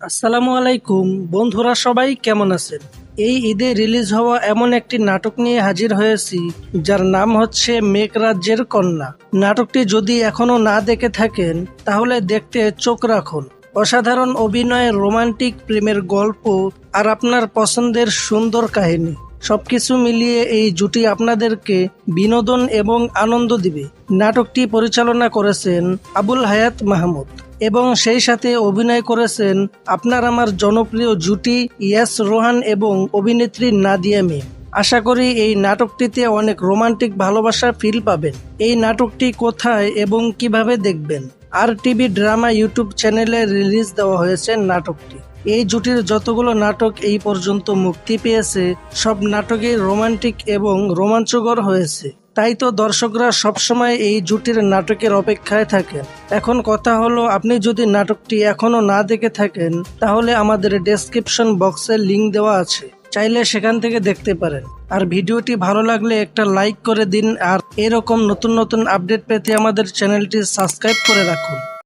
আসসালামু আলাইকুম। বন্ধুরা সবাই কেমন আছেন? এই ঈদে রিলিজ হওয়া এমন একটি নাটক নিয়ে হাজির হয়েছি, যার নাম হচ্ছে মেঘরাজ্যের কন্যা। নাটকটি যদি এখনও না দেখে থাকেন, তাহলে দেখতে চোখ রাখুন। অসাধারণ অভিনয়ের রোমান্টিক প্রেমের গল্প আর আপনার পছন্দের সুন্দর কাহিনী। সবকিছু মিলিয়ে এই জুটি আপনাদেরকে বিনোদন এবং আনন্দ দিবে। নাটকটি পরিচালনা করেছেন আবুল হায়াত মাহমুদ এবং সেই সাথে অভিনয় করেছেন আপনার আমার জনপ্রিয় জুটি ইয়াস রোহান এবং অভিনেত্রী নাদিয়া মিম। আশা করি এই নাটকটিতে অনেক রোমান্টিক ভালোবাসা ফিল পাবেন। এই নাটকটি কোথায় এবং কীভাবে দেখবেন? আর টিভি ড্রামা ইউটিউব চ্যানেলে রিলিজ দেওয়া হয়েছে নাটকটি। এই জুটির যতগুলো নাটক এই পর্যন্ত মুক্তি পেয়েছে, সব নাটকই রোমান্টিক এবং রোমাঞ্চকর হয়েছে। তাই তো দর্শকরা সবসময় এই জুটির নাটকের অপেক্ষায় থাকেন। এখন কথা হলো, আপনি যদি নাটকটি এখনও না দেখে থাকেন, তাহলে আমাদের ডেসক্রিপশন বক্সে লিংক দেওয়া আছে। চাইলে সেখান থেকে দেখতে পারেন। আর ভিডিওটি ভালো লাগলে একটা লাইক করে দিন, আর এরকম নতুন নতুন আপডেট পেতে আমাদের চ্যানেলটি সাবস্ক্রাইব করে রাখুন।